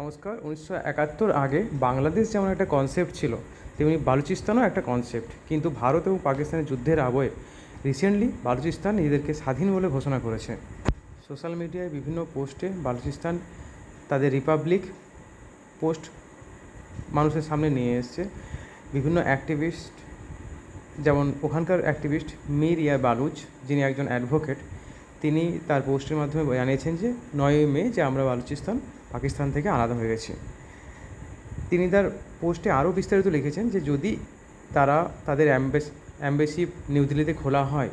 নমস্কার, উনিশশো একাত্তর আগে বাংলাদেশ যেমন একটা কনসেপ্ট ছিল, তেমনি বালুচিস্তানও একটা কনসেপ্ট কিন্তু ভারত এবং পাকিস্তানের যুদ্ধের আবহে রিসেন্টলি বালুচিস্তান নিজেদেরকে স্বাধীন বলে ঘোষণা করেছে। সোশ্যাল মিডিয়ায় বিভিন্ন পোস্টে বালুচিস্তান তাদের রিপাবলিক পোস্ট মানুষের সামনে নিয়ে এসছে। বিভিন্ন অ্যাক্টিভিস্ট যেমন ওখানকার অ্যাক্টিভিস্ট মীর ইয়া বালুচ, যিনি একজন অ্যাডভোকেট তিনি তার পোস্টের মাধ্যমে জানিয়েছেন যে, নয়ই মে যে আমরা বালুচিস্তান পাকিস্তান থেকে আলাদা হয়ে গেছে। তিনি তার পোস্টে আরও বিস্তারিত লিখেছেন যে, যদি তারা তাদের অ্যাম্বেস, অ্যাম্বাসি নিউ দিল্লিতে খোলা হয়,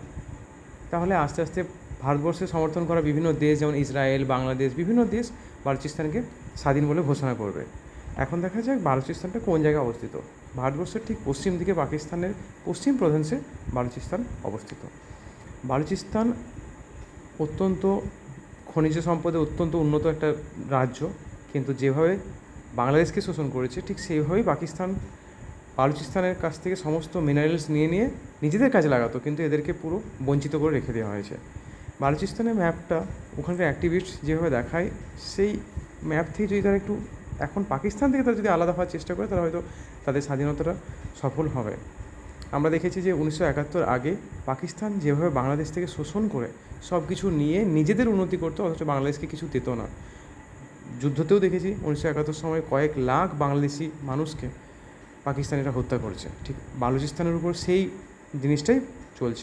তাহলে আস্তে আস্তে ভারতবর্ষে সমর্থন করা বিভিন্ন দেশ, যেমন ইসরায়েল, বাংলাদেশ, বিভিন্ন দেশ বালুচিস্তানকে স্বাধীন বলে ঘোষণা করবে। এখন দেখা যাক বালুচিস্তানটা কোন জায়গায় অবস্থিত। ভারতবর্ষের ঠিক পশ্চিম দিকে পাকিস্তানের পশ্চিম প্রভিন্সে বালুচিস্তান অবস্থিত। বালুচিস্তান অত্যন্ত খনিজ সম্পদে অত্যন্ত উন্নত একটা রাজ্য, কিন্তু যেভাবে বাংলাদেশকে শোষণ করেছে, ঠিক সেইভাবেই পাকিস্তান বালুচিস্তানের কাছ থেকে সমস্ত মিনারেলস নিয়ে নিয়ে নিজেদের কাজে লাগাতো, কিন্তু এদেরকে পুরো বঞ্চিত করে রেখে দেওয়া হয়েছে। বালুচিস্তানের ম্যাপটা ওখানকার অ্যাক্টিভিস্ট যেভাবে দেখায়, সেই ম্যাপ থেকে যদি তারা একটু, এখন পাকিস্তান থেকে তারা যদি আলাদা হওয়ার চেষ্টা করে তারা হয়তো তাদের স্বাধীনতাটা সফল হবে। আমরা দেখেছি যে উনিশশো একাত্তর আগে পাকিস্তান যেভাবে বাংলাদেশ থেকে শোষণ করে সব কিছু নিয়ে নিজেদের উন্নতি করতো, অথচ বাংলাদেশকে কিছু দিত না। যুদ্ধতেও দেখেছি উনিশশো একাত্তর সময় কয়েক লাখ বাংলাদেশি মানুষকে পাকিস্তানিরা হত্যা করেছে। ঠিক বালুচিস্তানের উপর সেই জিনিসটাই চলছে।